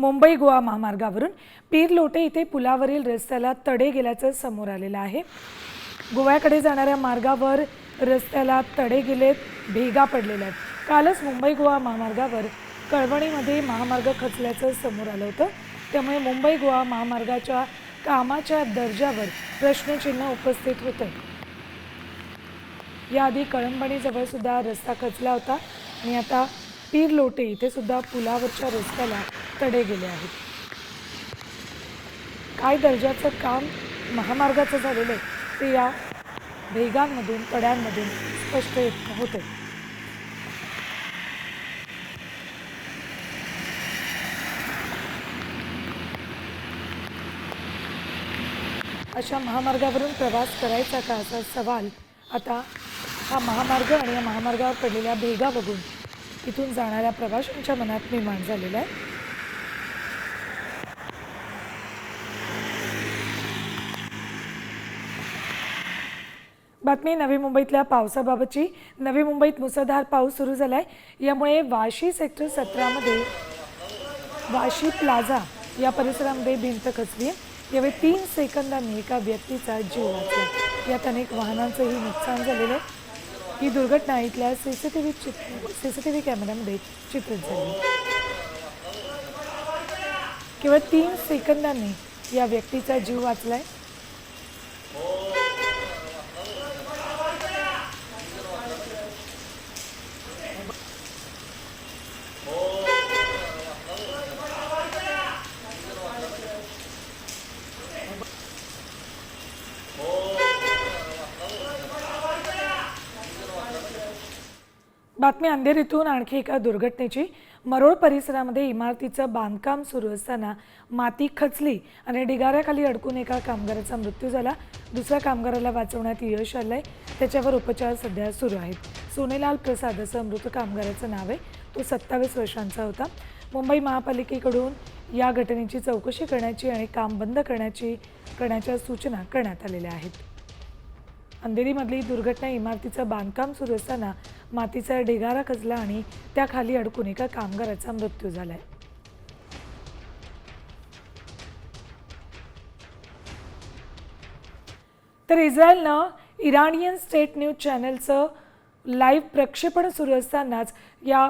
मुंबई गोवा महामार्गावरून पीरलोटे इथे पुलावरील रस्त्याला तडे गेल्याचं समोर आलेलं आहे. गोव्याकडे जाणाऱ्या मार्गावर रस्त्याला तडे गेलेत भेगा पडलेल्या आहेत. कालच मुंबई गोवा महामार्गावर कळवणीमध्ये महामार्ग खचल्याचं समोर आलं होतं. त्यामुळे मुंबई गोवा महामार्गाच्या कामाच्या दर्जावर प्रश्नचिन्ह उपस्थित होतं. याआधी कळंबणीजवळ सुद्धा रस्ता खचला होता आणि आता पीर लोटे इथे सुद्धा पुलावरच्या रस्त्याला तडे गेले आहेत. काय दर्जाचं काम महामार्गाचं झालेलं आहे ते या भेगांमधून तड्यांमधून स्पष्ट येत होते. अशा महामार्गावरून प्रवास करायचा का असा सवाल आता हा महामार्ग आणि या महामार्गावर पडलेल्या भेगा बघून इथून जाणाऱ्या प्रवाशांच्या मनात निर्माण झालेला आहे. बातमी नवी मुंबईतल्या पावसाबाबतची. नवी मुंबईत मुसळधार पाऊस सुरू झालाय. यामुळे वाशी सेक्टर सतरामध्ये वाशी प्लाझा या परिसरामध्ये भिंत खचली आहे. यावेळी तीन सेकंदांनी एका व्यक्तीचा जीव वाचला. यात अनेक वाहनांचंही नुकसान झालेलं आहे. ही दुर्घटना इथल्या सी सी टी व्ही चित्र सी सी टी व्ही कॅमेऱ्यामध्ये चित्रित झाली. केवळ तीन सेकंदांनी या व्यक्तीचा जीव वाचलाय. बातमी अंधेरीतून आणखी एका दुर्घटनेची. मरोळ परिसरामध्ये इमारतीचं बांधकाम सुरू असताना माती खचली आणि ढिगाऱ्याखाली अडकून एका कामगाराचा मृत्यू झाला. दुसऱ्या कामगाराला वाचवण्यात यश आलंय. त्याच्यावर उपचार सध्या सुरू आहेत. सोनेलाल प्रसाद असं मृत कामगाराचं नाव आहे. तो सत्तावीस वर्षांचा होता. मुंबई महापालिकेकडून या घटनेची चौकशी करण्याची आणि काम बंद करण्याची करण्याच्या सूचना करण्यात आलेल्या आहेत. अंधेरीमधली दुर्घटना इमारतीचं बांधकाम सुरू असताना मातीचा ढिगारा खचला आणि त्याखाली अडकून एका कामगाराचा मृत्यू झालाय. तर इस्रायलनं इराणियन स्टेट न्यूज चॅनलचं लाईव्ह प्रक्षेपण सुरू असतानाच या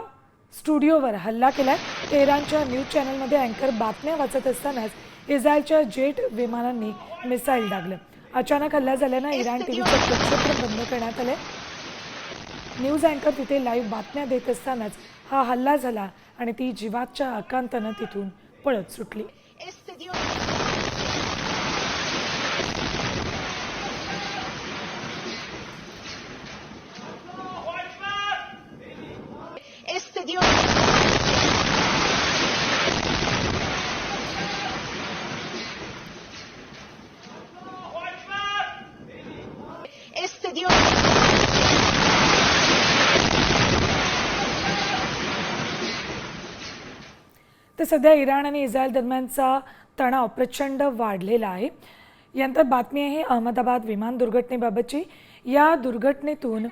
स्टुडिओवर हल्ला केला आहे तेहरानच्या न्यूज चॅनलमध्ये अँकर बातम्या वाचत असतानाच इस्रायलच्या जेट विमानांनी मिसाईल डागलं अचानक हल्ला झाल्यानं इराण टीव्हीचं प्रक्षेपण बंद करण्यात आले न्यूज अँकर तिथे लाईव्ह बातम्या देत असतानाच हा हल्ला झाला आणि ती जीवाच्या आकांतानं तिथून पळत सुटली. तर सध्या इराण आणि इस्रायल दरम्यानचा तणाव प्रचंड वाढलेला आहे. यानंतर बातमी आहे अहमदाबाद विमान दुर्घटनेबाबतची. या दुर्घटनेतून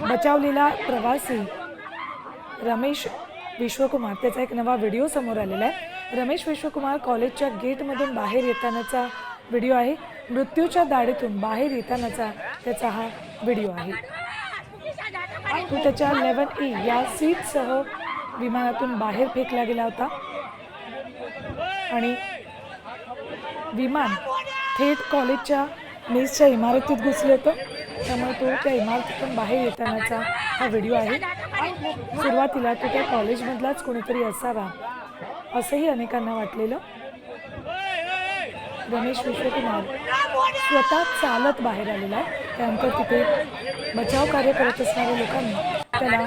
बचावलेला प्रवासी रमेश विश्वकुमार त्याचा एक नवा व्हिडिओ समोर आलेला आहे. रमेश विश्वकुमार कॉलेजच्या गेटमधून बाहेर येतानाचा व्हिडिओ आहे. मृत्यूच्या दाढीतून बाहेर येतानाचा त्याचा हा व्हिडिओ आहे. तो त्याच्या लेवन ई e या सीटसह विमानातून बाहेर फेकला गेला होता. आणि विमान थेट कॉलेजच्या मेसच्या इमारतीत घुसले होतं. त्यामुळे तो त्या इमारतीतून बाहेर येतानाचा हा व्हिडिओ आहे. सुरुवातीला तो त्या कॉलेजमधलाच कोणीतरी असावा असंही अनेकांना वाटलेलं. रमेश विश्वकुमार स्वतः चालत बाहेर आलेला आहे. त्यानंतर तिथे बचाव कार्य करत असणाऱ्या लोकांनी त्याला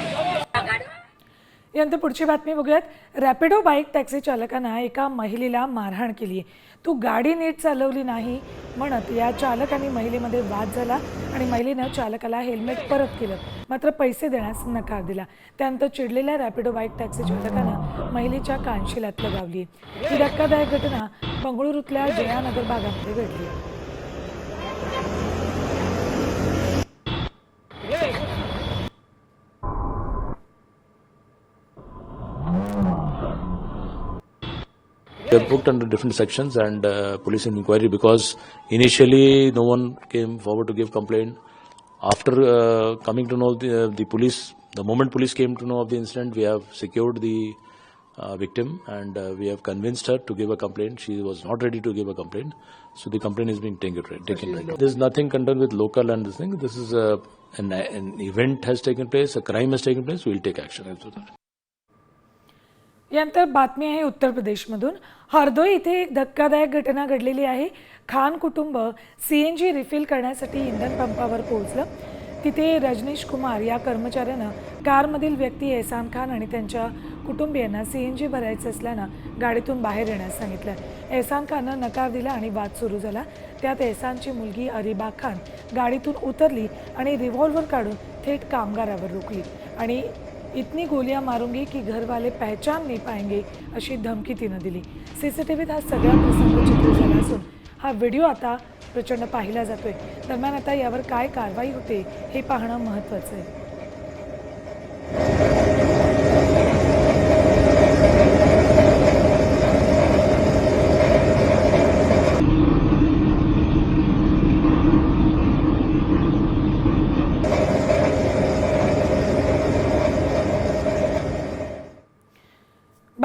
यानंतर पुढची बातमी बघूयात. रॅपिडो बाईक टॅक्सी चालकानं एका महिलेला मारहाण केली. आहे तू गाडी नीट चालवली नाही म्हणत या चालकाने महिलेमध्ये वाद झाला आणि महिलेनं चालकाला हेल्मेट परत केलं. मात्र पैसे देण्यास नकार दिला. त्यानंतर चिडलेल्या रॅपिडो बाईक टॅक्सी चालकानं महिलेच्या कानशिलात लगावली. ही धक्कादायक घटना बंगळुरूतल्या जयानगर भागामध्ये घडली. They are booked under different sections and uh, police inquiry because initially no one came forward to give complaint. After uh, coming to know the, uh, the police, the moment police came to know of the incident, we have secured the uh, victim and uh, we have convinced her to give a complaint. She was not ready to give a complaint, so the complaint is being taken. Taken right. There is nothing concerned with local and this thing. This is a, an, an event has taken place, a crime has taken place. We will take action. यानंतर बातमी आहे उत्तर प्रदेशमधून. हरदोई इथे एक धक्कादायक घटना घडलेली आहे. खान कुटुंब सी एन जी रिफिल करण्यासाठी इंधन पंपावर पोहोचलं. तिथे रजनीश कुमार या कर्मचाऱ्यानं कारमधील व्यक्ती एहसान खान आणि त्यांच्या कुटुंबियांना सी एन जी भरायचं असल्यानं गाडीतून बाहेर येण्यास सांगितलं. एहसान खाननं नकार दिला आणि वाद सुरू झाला. त्यात एहसानची मुलगी अरिबा खान गाडीतून उतरली आणि रिव्हॉल्व्हर काढून थेट कामगारावर रोखली आणि इतनी गोलियां मारूंगी की घर वाले पहचान नहीं पाएंगे अशी धमकी तिनं दिली. सीसीटीव्हीत हा सगळा प्रसंग चित्र झाला असून हा व्हिडिओ आता प्रचंड पाहिला जातोय. दरम्यान आता यावर काय कारवाई होते हे पाहणं महत्त्वाचं आहे.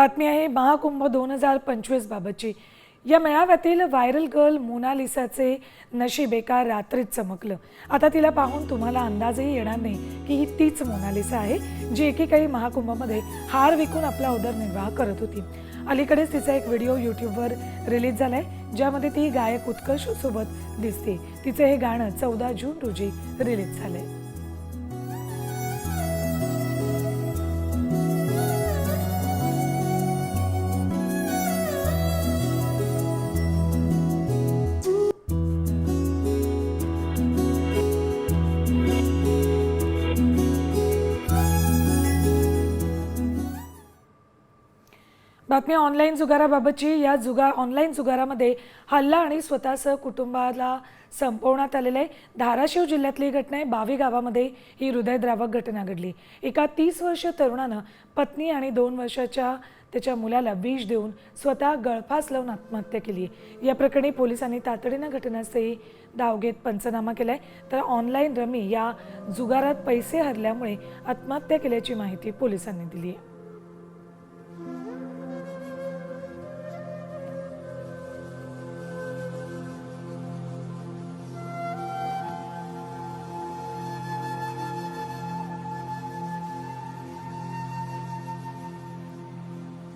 बातमी आहे महाकुंभ दोन हजार पंचवीस बाबतची. या मेळाव्यातील व्हायरल गर्ल मोनालिसाचे नशीब एका रात्रीत चमकलं. आता तिला पाहून तुम्हाला अंदाजही येणार नाही की ही तीच मोनालिसा आहे जी एकेकाळी महाकुंभमध्ये हार विकून आपला उदरनिर्वाह करत होती. अलीकडेच तिचा एक व्हिडिओ यूट्यूबवर रिलीज झालाय ज्यामध्ये ती गायक उत्कर्ष सोबत दिसते. तिचं हे गाणं चौदा जून रोजी रिलीज झालंय. बातमी ऑनलाईन जुगाराबाबतची या जुगार ऑनलाईन जुगारामध्ये हल्ला आणि स्वतःसह कुटुंबाला संपवण्यात आलेलं आहे. धाराशिव जिल्ह्यातली घटना आहे. बावी गावामध्ये ही हृदयद्रावक घटना घडली. एका तीस वर्ष तरुणानं पत्नी आणि दोन वर्षाच्या त्याच्या मुलाला विष देऊन स्वतः गळफास लावून आत्महत्या केली या प्रकरणी पोलिसांनी तातडीनं घटनास्थळी धाव घेत पंचनामा केलाय. तर ऑनलाईन रमी या जुगारात पैसे हरल्यामुळे आत्महत्या केल्याची माहिती पोलिसांनी दिली आहे.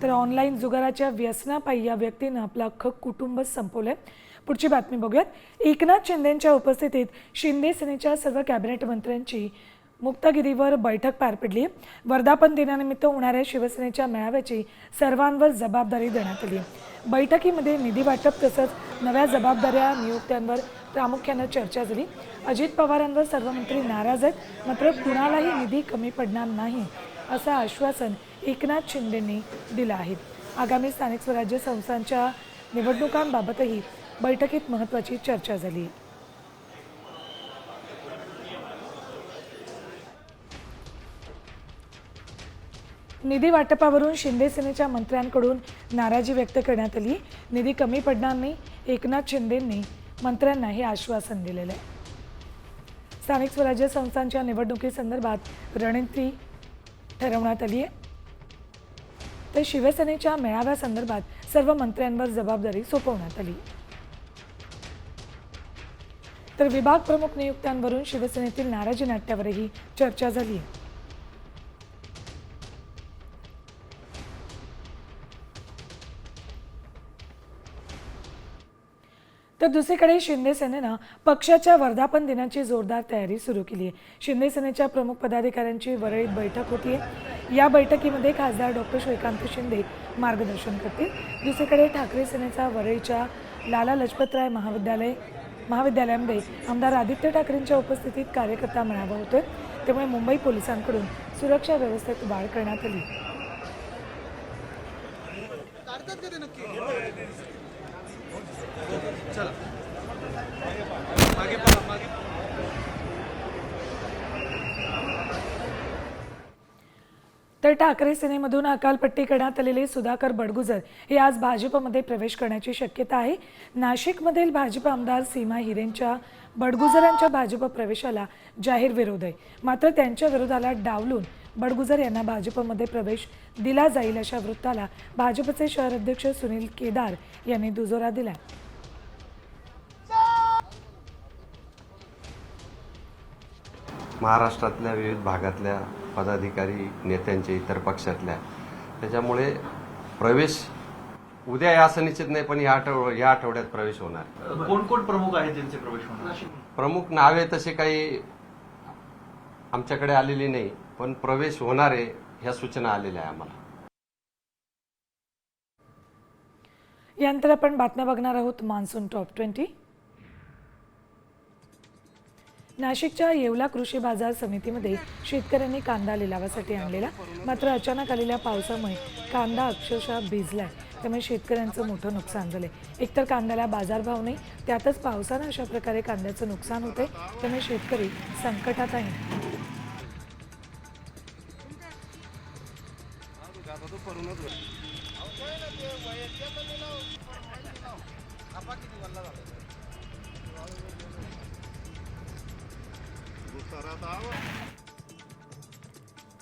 तर ऑनलाईन जुगाराच्या व्यसनापायी या व्यक्तीनं आपलं अख्खं कुटुंबच संपवलंय. पुढची बातमी बघूयात. एकनाथ शिंदेंच्या उपस्थितीत शिंदे सेनेच्या सर्व कॅबिनेट मंत्र्यांची मुक्तगिरीवर बैठक पार पडली. वर्धापन दिनानिमित्त होणाऱ्या शिवसेनेच्या मेळाव्याची सर्वांवर जबाबदारी देण्यात आली. बैठकीमध्ये निधी वाटप तसंच नव्या जबाबदाऱ्या नियुक्त्यांवर प्रामुख्यानं चर्चा झाली. अजित पवारांवर सर्व मंत्री नाराज आहेत. मात्र कुणालाही निधी कमी पडणार नाही. असं आश्वासन एकनाथ शिंदेंनी दिलं आहे. आगामी स्थानिक स्वराज्य संस्थांच्या निवडणुकांबाबतही बैठकीत महत्त्वाची चर्चा झाली. निधी वाटपावरून शिंदे सेनेच्या मंत्र्यांकडून नाराजी व्यक्त करण्यात आली. निधी कमी पडणार नाही एकनाथ शिंदेंनी मंत्र्यांना हे आश्वासन दिलेलं आहे. स्थानिक स्वराज्य संस्थांच्या निवडणुकीसंदर्भात रणनीती ठरवण्यात आली आहे. तर शिवसेनेच्या मेळाव्यासंदर्भात सर्व मंत्र्यांवर जबाबदारी सोपवण्यात आली. तर विभाग प्रमुख नियुक्त्यांवरून शिवसेनेतील नाराजी नाट्यावरही चर्चा झाली आहे. तर दुसरीकडे शिंदे सेनेनं पक्षाच्या वर्धापन दिनाची जोरदार तयारी सुरू केली आहे. शिंदे सेनेच्या प्रमुख पदाधिकाऱ्यांची वरळीत बैठक होती आहे या बैठकीमध्ये खासदार डॉक्टर श्रीकांत शिंदे मार्गदर्शन करतील. दुसरीकडे ठाकरे सेनेचा वरळीच्या लाला लजपतराय महाविद्यालय महाविद्यालयामध्ये आमदार आदित्य ठाकरेंच्या उपस्थितीत कार्यकर्ता मेळावा होतोय. त्यामुळे मुंबई पोलिसांकडून सुरक्षा व्यवस्थेत वाढ करण्यात आली. तर ठाकरे सेनेमधून अकालपट्टी करण्यात आलेले सुधाकर बडगुजर हे आज भाजपमध्ये प्रवेश करण्याची शक्यता आहे. नाशिकमधील भाजप आमदार सीमा हिरेंच्या बडगुजरांच्या भाजप प्रवेशाला जाहीर विरोध आहे. मात्र त्यांच्या विरोधाला डावलून बडगुजर यांना भाजपमध्ये प्रवेश दिला जाईल अशा वृत्ताला भाजपचे शहर अध्यक्ष सुनील केदार यांनी दुजोरा दिला महाराष्ट्रातल्या विविध भागातल्या पदाधिकारी नेत्यांचे इतर पक्षातल्या. त्याच्यामुळे प्रवेश उद्या या असं निश्चित नाही पण या आठव या आठवड्यात प्रवेश होणार. कोण कोण प्रमुख आहेत ज्यांचे प्रवेश होणार? प्रमुख नावे तसे काही आमच्याकडे आलेली नाही पण प्रवेश होणारे ह्या सूचना आलेल्या आहे आम्हाला. यानंतर आपण बातम्या बघणार आहोत मान्सून टॉप ट्वेंटी. नाशिकच्या येवला कृषी बाजार समितीमध्ये शेतकऱ्यांनी कांदा लिलावासाठी आणलेला मात्र अचानक आलेल्या पावसामुळे कांदा अक्षरशः भिजलाय. त्यामुळे शेतकऱ्यांचं मोठं नुकसान झालंय. एकतर कांद्याला बाजारभाव नाही त्यातच पावसानं अशा प्रकारे कांद्याचं नुकसान होते त्यामुळे शेतकरी संकटात आहे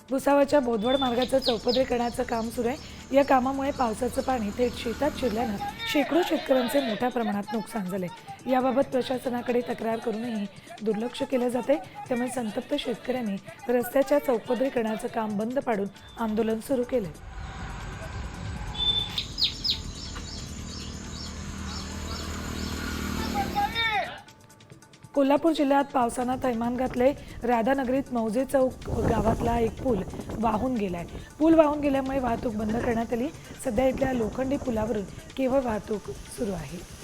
भुसावाच्या बोदवड मार्गाचं चौपदरीकरणाचं काम सुरू आहे. या कामामुळे पावसाचं पाणी थेट शेतात शिरल्यानं शेकडो शेतकऱ्यांचे मोठ्या प्रमाणात नुकसान झाले याबाबत प्रशासनाकडे तक्रार करूनही दुर्लक्ष केलं जाते त्यामुळे संतप्त शेतकऱ्यांनी रस्त्याच्या चौपदरीकरणाचं काम बंद पाडून आंदोलन सुरू केलं कोल्हापूर जिल्ह्यात पावसानं थैमान घातले राधानगरीत मौजे चौक गावातला एक पूल वाहून गेलाय. पूल वाहून गेल्यामुळे वाहतूक बंद करण्यात आली. सध्या इथल्या लोखंडी पुलावरून केवळ वाहतूक सुरू आहे.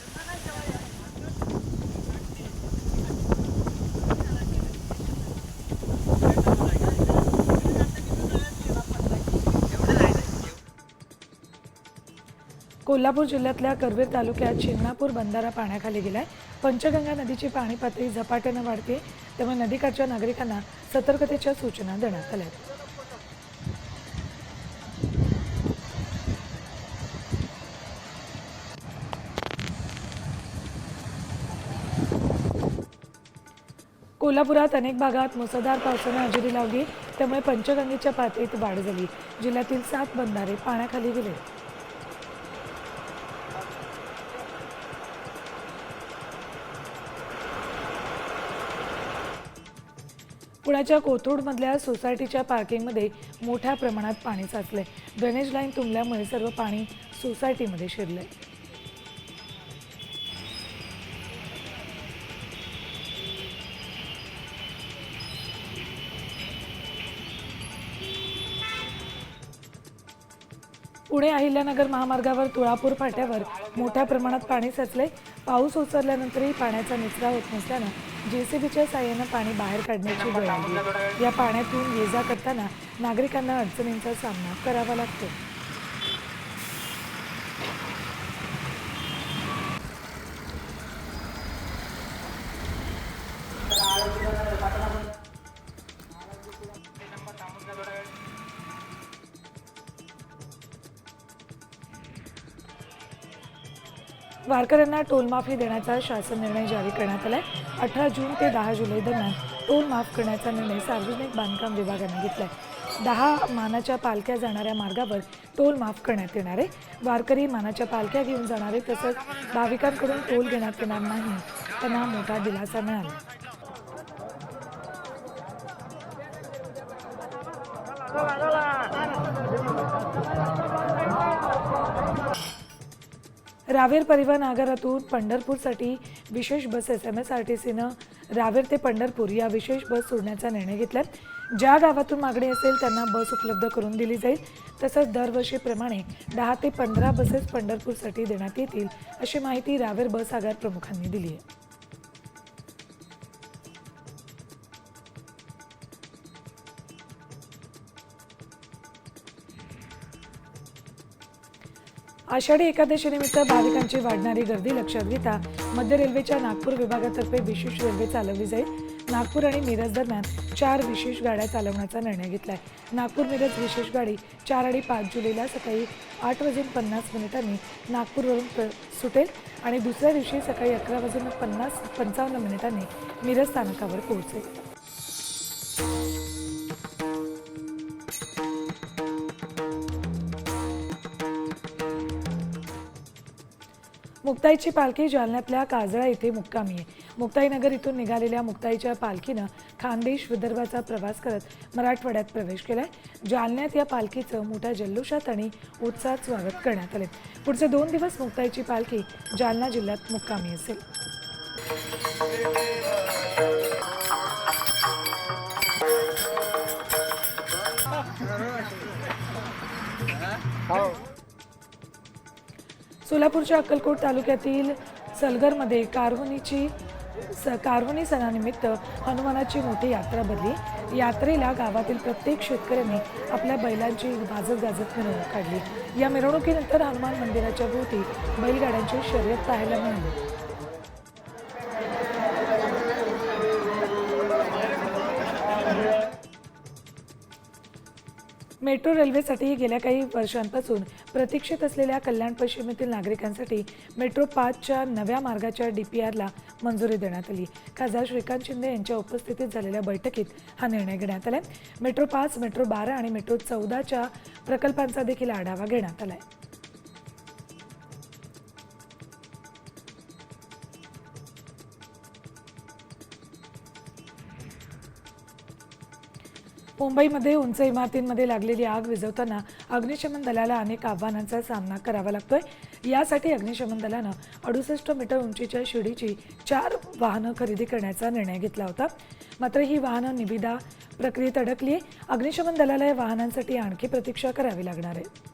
कोल्हापूर जिल्ह्यातल्या करवीर तालुक्यात शिंगणापूर बंधारा पाण्याखाली गेलाय. पंचगंगा नदीची पाणी पातळी झपाट्यानं वाढते. त्यामुळे नदीकाठच्या नागरिकांना सतर्कतेच्या सूचना देण्यात आल्या आहेत. कोल्हापुरात अनेक भागात मुसळधार पावसानं हजेरी लावली. त्यामुळे पंचगंगेच्या पातळीत वाढ झाली. जिल्ह्यातील सात बंधारे पाण्याखाली गेले. पुण्याच्या कोथरूडमधल्या सोसायटीच्या पार्किंगमध्ये मोठ्या प्रमाणात पाणी साचले ड्रेनेज लाईन तुंबल्यामुळे सर्व पाणी सोसायटीमध्ये शिरले पुणे अहिल्यानगर महामार्गावर तुळापूर फाट्यावर मोठ्या प्रमाणात पाणी साचले पाऊस ओसरल्यानंतरही पाण्याचा निचरा होत नसल्यानं जे सी बीच्या साह्यानं पाणी बाहेर काढण्याची वेळ आली. या पाण्यातून ये जा करताना नागरिकांना अडचणींचा सामना करावा लागतो. वारकऱ्यांना टोलमाफी देण्याचा शासन निर्णय जारी करण्यात आलाय. अठरा जून ते दहा जुलै दरम्यान टोल माफ करण्याचा निर्णय सार्वजनिक बांधकाम विभागाने घेतला आहे दहा मानाच्या पालख्या जाणाऱ्या मार्गावर टोल माफ करण्यात येणार आहे. वारकरी मानाच्या पालख्या घेऊन जाणारे तसंच भाविकांकडून टोल घेण्यात येणार नाही. त्यांना मोठा दिलासा मिळाला. रावेर परिवहन आगारातून पंढरपूरसाठी विशेष buses M S R T सीनं Raver ते पंढरपूर या विशेष बस सोडण्याचा निर्णय घेतला. ज्या गावातून मागणी असेल त्यांना बस उपलब्ध करून दिली जाईल. तसंच दरवर्षीप्रमाणे दहा ते पंधरा बसेस पंढरपूरसाठी देण्यात येतील अशी माहिती रावेर बस आगार प्रमुखांनी दिली आहे. आषाढी एकादशीनिमित्त भाविकांची वाढणारी गर्दी लक्षात घेता मध्य रेल्वेच्या नागपूर विभागातर्फे विशेष रेल्वे चालवली जाईल. नागपूर आणि मिरज दरम्यान चार विशेष गाड्या चालवण्याचा निर्णय घेतला आहे नागपूर मिरज विशेष गाडी चार आणि पाच जुलैला सकाळी आठ वाजून पन्नास मिनिटांनी नागपूरवरून सुटेल आणि दुसऱ्या दिवशी सकाळी अकरा वाजून पन्नास पंचावन्न मिनिटांनी मिरज स्थानकावर पोहोचेल. मुक्ताईची पालखी जालन्यातल्या काजळा येथे मुक्कामी आहे. मुक्ताईनगर इथून निघालेल्या मुक्ताईच्या पालखीनं खानदेश विदर्भाचा प्रवास करत मराठवाड्यात प्रवेश केलाय. जालन्यात या पालखीचं मोठ्या जल्लोषात आणि उत्साहात स्वागत करण्यात आले पुढचे दोन दिवस मुक्ताईची पालखी जालना जिल्ह्यात मुक्कामी असेल. सोलापूरच्या अक्कलकोट तालुक्यातील सलगरमध्ये कारहुनीची स कारवणी सणानिमित्त हनुमानाची मोठी यात्रा भरली. यात्रेला गावातील प्रत्येक शेतकऱ्यांनी आपल्या बैलांची भाजत गाजत मिरवणूक काढली. या मिरवणुकीनंतर हनुमान मंदिराच्या भोवती बैलगाड्यांची शर्यत पाहायला मिळाली. मेट्रो रेल्वेसाठी गेल्या काही वर्षांपासून प्रतीक्षेत असलेल्या कल्याण पश्चिमेतील नागरिकांसाठी मेट्रो पाचच्या नव्या मार्गाच्या डी पी आरला मंजुरी देण्यात आली. खासदार श्रीकांत शिंदे यांच्या उपस्थितीत झालेल्या बैठकीत हा निर्णय घेण्यात आलाय. मेट्रो पाच मेट्रो बारा आणि मेट्रो चौदाच्या प्रकल्पांचा देखील आढावा घेण्यात आला आहे मुंबईमध्ये उंच इमारतींमध्ये लागलेली आग विझवताना अग्निशमन दलाला अनेक आव्हानांचा सामना करावा लागतोय. यासाठी अग्निशमन दलानं अडुसष्ट मीटर उंचीच्या शिडीची चार वाहनं खरेदी करण्याचा निर्णय घेतला होता. मात्र ही वाहनं निविदा प्रक्रियेत अडकली अग्निशमन दलाला या वाहनांसाठी आणखी प्रतीक्षा करावी लागणार आहे.